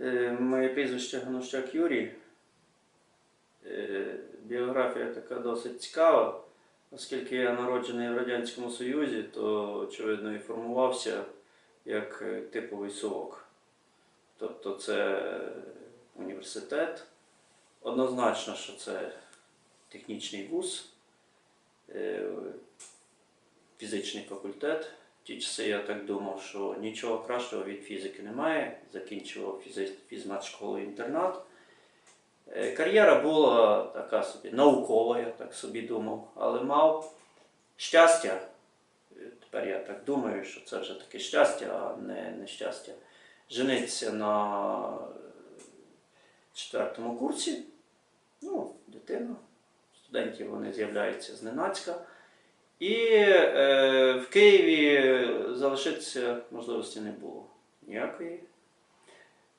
Е, Моє прізвище Ганущак Юрій. Е, Біографія така досить цікава, оскільки я народжений в Радянському Союзі, то очевидно і формувався як е, типовий совок. Тобто це університет. Однозначно, що це технічний вуз, фізичний факультет. Ті часи я так думав, що нічого кращого від фізики немає. Закінчував фізмат-школу інтернат. Е, Кар'єра була така собі наукова, я так собі думав, але мав щастя. Е, Тепер я так думаю, що це вже таке щастя, а не нещастя. Жениться на четвертому курсі. Ну, дитина. Студентів вони з'являються зненацька. І е, в Києві залишитися можливості не було ніякої.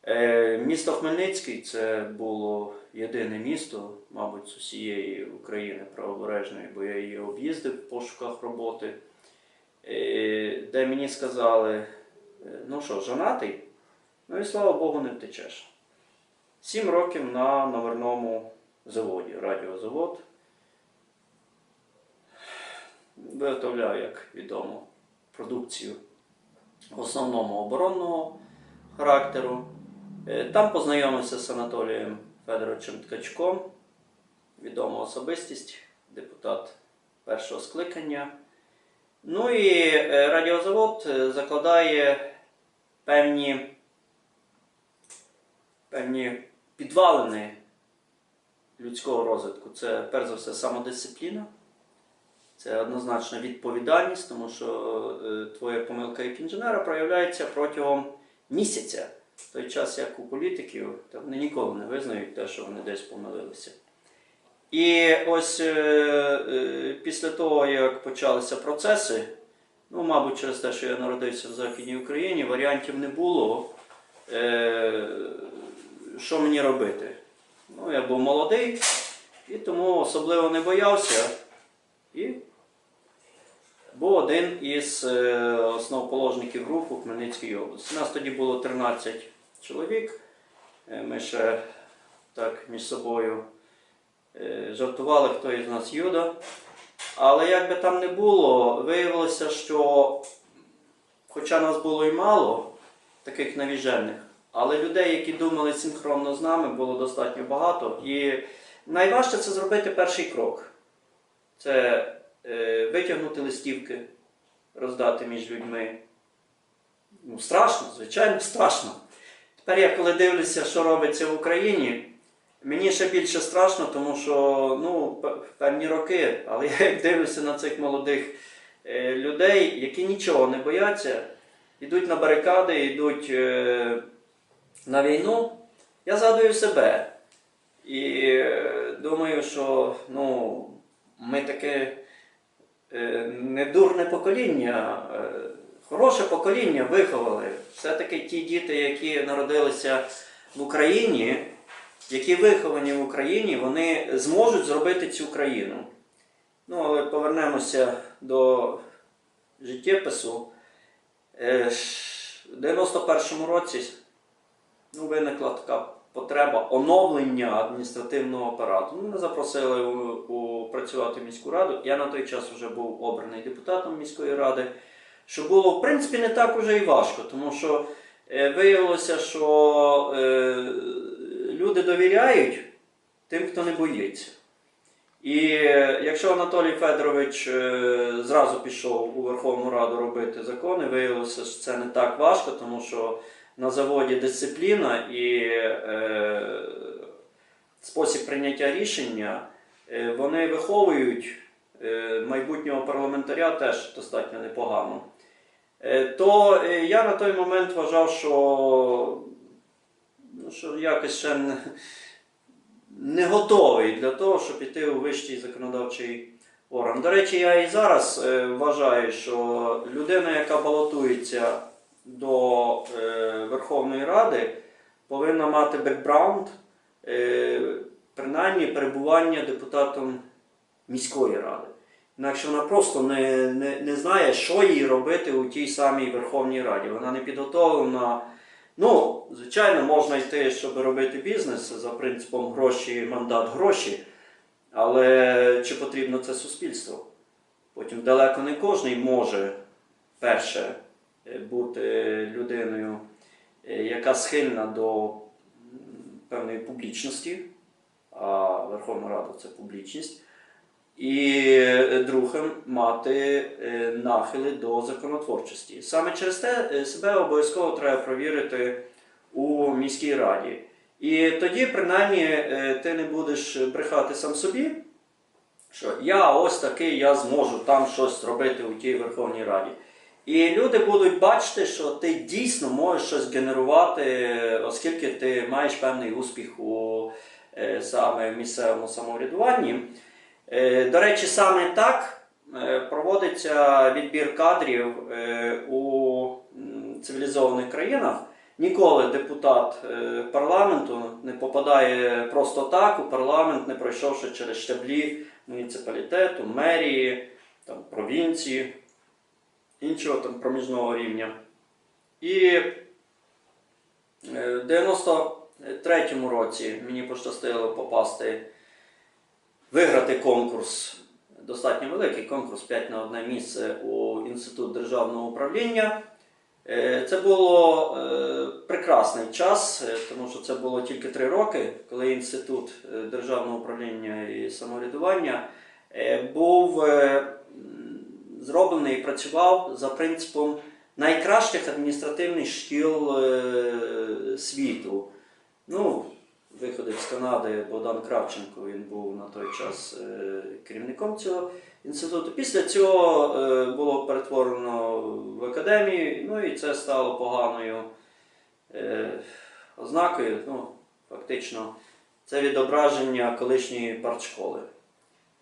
Е, місто Хмельницький це було єдине місто, мабуть, з усієї України правобережної, бо я її об'їздив в пошуках роботи, е, де мені сказали, е, ну що, жонатий? Ну і слава Богу, не втечеш. Сім років на номерному заводі, радіозавод. Виготовляю, як відомо, продукцію в основному оборонного характеру. Е, Там познайомився з Анатолієм Федоровичем Ткачком, відома особистість, депутат першого скликання. Ну і е, радіозавод е, закладає певні, певні підвалини людського розвитку. Це перш за все самодисципліна. Це однозначно відповідальність, тому що е, твоя помилка як інженера проявляється протягом місяця. В той час, як у політиків, то вони ніколи не визнають те, що вони десь помилилися. І ось е, е, після того, як почалися процеси, ну, мабуть, через те, що я народився в Західній Україні, варіантів не було, що мені робити. Ну, я був молодий і тому особливо не боявся. І був один із е, основоположників руху Хмельницької області. У Нас тоді було 13 чоловік. Е, Ми ще так між собою е, жартували, хто із нас Юда. Але як би там не було, виявилося, що хоча нас було і мало, таких навіжених, але людей, які думали синхронно з нами, було достатньо багато. І найважче це зробити перший крок. Це витягнути листівки, роздати між людьми. Ну, страшно, звичайно, страшно. Тепер я коли дивлюся, що робиться в Україні, мені ще більше страшно, тому що ну, певні роки, але я дивлюся на цих молодих е, людей, які нічого не бояться, йдуть на барикади, йдуть е, на війну, я згадую себе. І е, думаю, що ну, ми таке е, недурне покоління, е, хороше покоління виховали. Все-таки ті діти, які народилися в Україні, які виховані в Україні, вони зможуть зробити цю країну. Ну, але повернемося до життєпису. Е, В 91-му році ну, виникла така потреба оновлення адміністративного апарату. Ну, Мене запросили у, у працювати в міську раду. Я на той час вже був обраний депутатом міської ради, що було в принципі не так уже і важко, тому що е, виявилося, що е, люди довіряють тим, хто не боїться. І е, якщо Анатолій Федорович е, зразу пішов у Верховну Раду робити закони, виявилося, що це не так важко, тому що на заводі дисципліна і е, спосіб прийняття рішення, е, вони виховують е, майбутнього парламентаря теж достатньо непогано. То я на той момент вважав, що, ну, що якось ще не, не готовий для того, щоб піти у вищий законодавчий орган. До речі, я і зараз вважаю, що людина, яка балотується до е, Верховної Ради, повинна мати бекграунд, е, принаймні перебування депутатом міської ради. Інакше вона просто не, не, не знає, що їй робити у тій самій Верховній Раді. Вона не підготовлена. Ну, звичайно, можна йти, щоб робити бізнес за принципом гроші, мандат, гроші. Але чи потрібно це суспільство? Потім далеко не кожен може перше бути людиною, е, яка схильна до певної публічності, а Верховна Рада це публічність. І е, другим мати е, нахили до законотворчості. Саме через те е, себе обов'язково треба провірити у міській раді. І тоді, принаймні, е, ти не будеш брехати сам собі, що я ось такий, я зможу там щось зробити у тій Верховній Раді. І люди будуть бачити, що ти дійсно можеш щось генерувати, оскільки ти маєш певний успіх у е, саме місцевому самоврядуванні. Е, До речі, саме так е, проводиться відбір кадрів у цивілізованих країнах. Ніколи депутат парламенту не попадає просто так у парламент, не пройшовши через щаблі муніципалітету, мерії, там, провінції, іншого там проміжного рівня. І е, в 93-му році мені пощастило попасти, виграти конкурс, достатньо великий конкурс 5 на одне місце у Інститут державного управління. Е, Це було е, прекрасний час, тому що це було тільки три роки, коли інститут державного управління і самоврядування був зроблений і працював за принципом найкращих адміністративних шкіл е, світу. Ну, виходить з Канади Богдан Кравченко, він був на той час е, керівником цього інституту. Після цього е, було перетворено в академію, ну і це стало поганою ознакою. Ну, фактично, це відображення колишньої партшколи.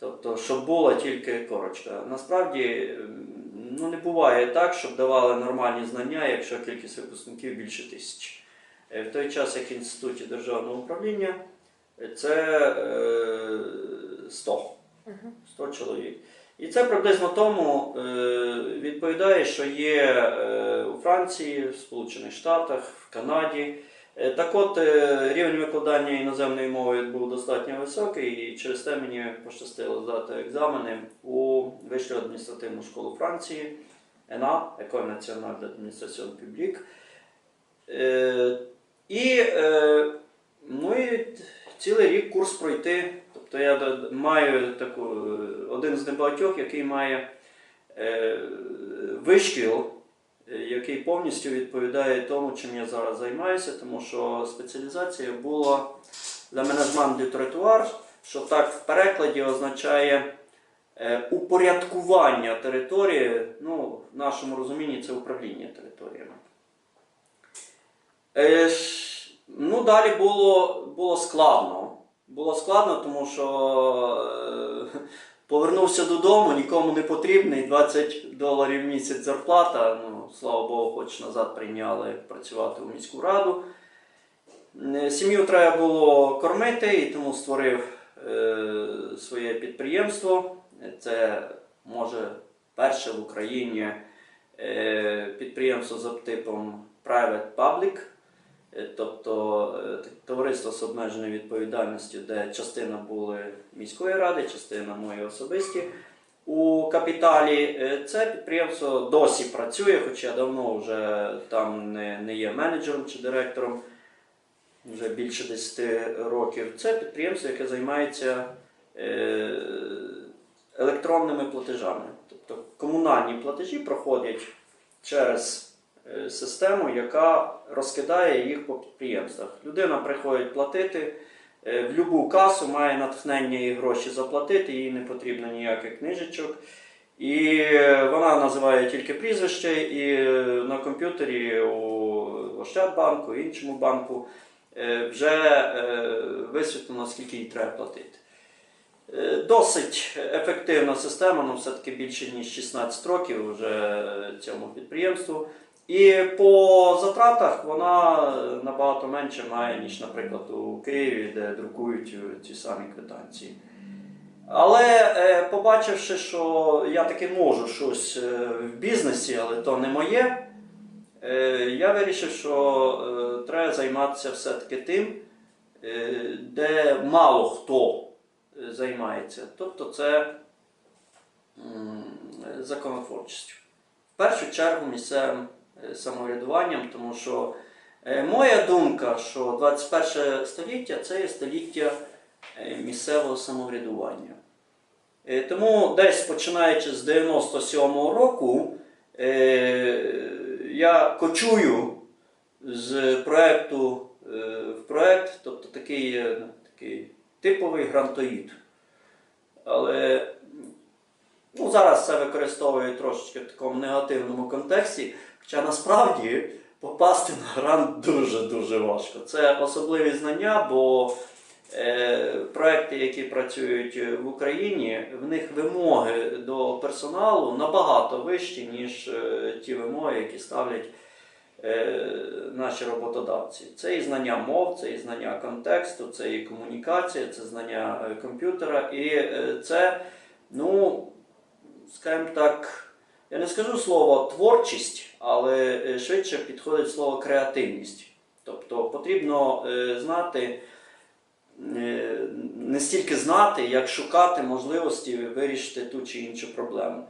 Тобто, щоб була тільки корочка. Насправді ну, не буває так, щоб давали нормальні знання, якщо кількість випускників більше тисячі. Е, В той час, як в Інституті державного управління, це е, 100. 100 чоловік. І це приблизно тому е, відповідає, що є у Франції, в Сполучених Штатах, в Канаді. Е, Так от е, рівень викладання іноземної мови був достатньо високий, і через те мені пощастило здати екзамени у Вищу адміністративну школу Франції, ENA, École Nationale d'Administration Publique. Е, І, е, ну і цілий рік курс пройти. Тобто я маю таку, один з небагатьох, який має вишкіл, який повністю відповідає тому, чим я зараз займаюся, тому що спеціалізація була для менеджмент du territoire, що так в перекладі означає е, упорядкування території, ну, в нашому розумінні це управління територіями. Е, ну, далі було, було складно. Було складно, тому що е, повернувся додому, нікому не потрібний, 20 доларів в місяць зарплата. Ну, слава Богу, хоч назад прийняли працювати у міську раду. Е, Сім'ю треба було кормити, і тому створив е, своє підприємство. Це може перше в Україні е, підприємство за типом Private Public. Е, Тобто е, товариство з обмеженою відповідальністю, де частина були міської ради, частина мої особисті. У капіталі Е, це підприємство досі працює, хоча я давно вже там не, не є менеджером чи директором, вже більше 10 років. Це підприємство, яке займається електронними платежами. Тобто комунальні платежі проходять через систему, яка розкидає їх по підприємствах. Людина приходить платити е, в будь-яку касу, має натхнення і гроші заплатити, їй не потрібно ніяких книжечок. І е, вона називає тільки прізвище, і е, на комп'ютері у Ощадбанку, іншому банку е, вже е, висвітлено, скільки їй треба платити. Е, Досить ефективна система, ну все-таки більше ніж 16 років вже цьому підприємству. І по затратах вона набагато менше має, ніж, наприклад, у Києві, де друкують ці самі квитанції. Але е, побачивши, що я таки можу щось е, в бізнесі, але то не моє, Е, Я вирішив, що е, треба займатися все-таки тим, е, де мало хто е, займається. Тобто це законотворчістю. В першу чергу місцевим е, самоврядуванням, тому що е, моя думка, що 21 століття це є століття е, місцевого самоврядування. Е, Тому десь починаючи з 97-го року, е, я кочую з проекту е, в проект, тобто такий, е, такий типовий грантоїд. Але ну, зараз це використовую трошечки в такому негативному контексті, хоча насправді попасти на грант дуже-дуже важко. Це особливі знання, бо е, проекти, які працюють в Україні, в них вимоги до персоналу набагато вищі, ніж е, ті вимоги, які ставлять е, наші роботодавці. Це і знання мов, це і знання контексту, це і комунікація, це знання е, комп'ютера, і е, це, ну, скажімо так, я не скажу слово творчість, але е, швидше підходить слово креативність. Тобто потрібно е, знати, е, не стільки знати, як шукати можливості вирішити ту чи іншу проблему.